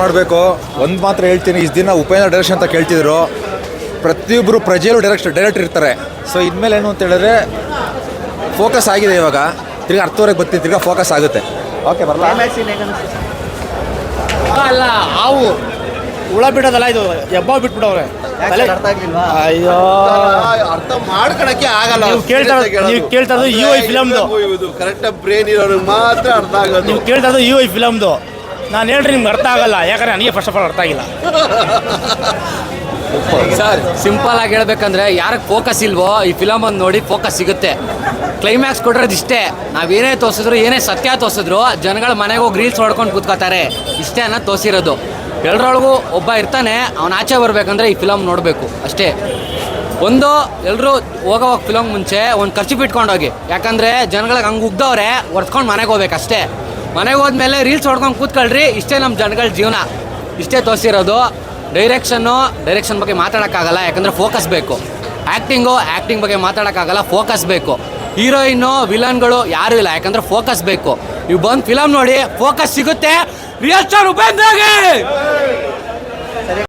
ಮಾಡಬೇಕು. ಒಂದು ಮಾತ್ರ ಹೇಳ್ತೀನಿ ಇಷ್ಟು ದಿನ ಉಪೇಂದ್ರ ಡೈರೆಕ್ಷನ್ ಅಂತ ಕೇಳ್ತಿದ್ರು. ಪ್ರತಿಯೊಬ್ಬರು ಪ್ರಜೆಯಲ್ಲೂ ಡೈರೆಕ್ಟ್ ಡೈರೆಕ್ಟ್ ಇರ್ತಾರೆ. ಸೊ ಇನ್ಮೇಲೆ ಏನು ಅಂತ ಹೇಳಿದ್ರೆ ಫೋಕಸ್ ಆಗಿದೆ ಇವಾಗ. ತಿರ್ಗಿ ಅರ್ಥವರೆಗೆ ಬರ್ತೀನಿ ತಿರ್ಗಿ ಫೋಕಸ್ ಆಗುತ್ತೆ. ಓಕೆ ಬರಲ್ಲ ಅಲ್ಲ ಹಾವು. ಹುಳ ಬಿಡೋದಲ್ಲ ಇದು ಎಬ್ಬ ಬಿಟ್ಬಿಡವ್ರೆ. ಅಯ್ಯೋ. ಅರ್ಥ ಮಾಡ್ಕೊಳಕ್ಕೆ ಆಗಲ್ಲ. ನೀವು ಕೇಳ್ತಾ ನೀವು ಕೇಳ್ತಾ ಇರೋದು ಯು ಐ ಫಿಲಮ್ದು ಕರೆಕ್ಟ್ ಬ್ರೇನ್ ಇರೋರಿಗೆ ಮಾತ್ರ ಅರ್ಥ ಆಗೋದು. ನೀವು ಕೇಳ್ತಾ ಇರೋದು ಯು ಐ ಫಿಲಮ್ದು ನಾನು ಹೇಳ್ರಿ, ನಿಮ್ಗೆ ಅರ್ಥ ಆಗಲ್ಲ. ಯಾಕಂದ್ರೆ ನನಗೆ ಫಸ್ಟ್ ಆಫ್ ಆಲ್ ಅರ್ಥ ಆಗಿಲ್ಲ. ಸರ್ ಸಿಂಪಲ್ ಆಗಿ ಹೇಳ್ಬೇಕಂದ್ರೆ ಯಾರಿಗೆ ಫೋಕಸ್ ಇಲ್ವೋ ಈ ಫಿಲಮ್ ಒಂದು ನೋಡಿ ಫೋಕಸ್ ಸಿಗುತ್ತೆ. ಕ್ಲೈಮ್ಯಾಕ್ಸ್ ಕೊಟ್ಟಿರೋದು ಇಷ್ಟೇ. ನಾವೇನೇ ತೋರಿಸಿದ್ರು, ಏನೇ ಸತ್ಯ ತೋರಿಸಿದ್ರು, ಜನಗಳ ಮನೆಗೆ ಹೋಗಿ ರೀಲ್ಸ್ ಹೊಡ್ಕೊಂಡು ಕೂತ್ಕೋತಾರೆ. ಇಷ್ಟೇ ಅನ್ನೋ ತೋರಿಸಿರೋದು. ಎಲ್ಲರೊಳಗೂ ಒಬ್ಬ ಇರ್ತಾನೆ, ಅವನ ಆಚೆ ಬರಬೇಕಂದ್ರೆ ಈ ಫಿಲಮ್ ನೋಡಬೇಕು. ಅಷ್ಟೇ. ಒಂದು ಎಲ್ಲರೂ ಹೋಗೋ ಫಿಲಮ್ ಮುಂಚೆ ಒಂದು ಖರ್ಚು ಬಿಟ್ಕೊಂಡೋಗಿ. ಯಾಕಂದರೆ ಜನಗಳಿಗೆ ಹಂಗೆ ಉಗ್ದವ್ರೆ ಒರ್ಸ್ಕೊಂಡು ಮನೆಗೆ ಹೋಗ್ಬೇಕು ಅಷ್ಟೇ ಮನೆಗೆ ಹೋದ್ಮೇಲೆ ರೀಲ್ಸ್ ಹೊಡ್ಕೊಂಡು ಕೂತ್ಕೊಳ್ರಿ. ಇಷ್ಟೇ ನಮ್ಮ ಜನಗಳ ಜೀವನ. ಇಷ್ಟೇ ತೋರಿಸಿರೋದು. ಡೈರೆಕ್ಷನ್ನು, ಡೈರೆಕ್ಷನ್ ಬಗ್ಗೆ ಮಾತಾಡೋಕ್ಕಾಗಲ್ಲ. ಯಾಕಂದರೆ ಫೋಕಸ್ ಬೇಕು. ಆ್ಯಕ್ಟಿಂಗು ಆ್ಯಕ್ಟಿಂಗ್ ಬಗ್ಗೆ ಮಾತಾಡೋಕ್ಕಾಗಲ್ಲ. ಫೋಕಸ್ ಬೇಕು. ಹೀರೋಯಿನ್ನು, ವಿಲನ್ಗಳು ಯಾರೂ ಇಲ್ಲ. ಯಾಕಂದರೆ ಫೋಕಸ್ ಬೇಕು. ನೀವು ಬಂದು ಫಿಲಮ್ ನೋಡಿ, ಫೋಕಸ್ ಸಿಗುತ್ತೆ. Real star ಉಪೇಂದ್ರಗೆ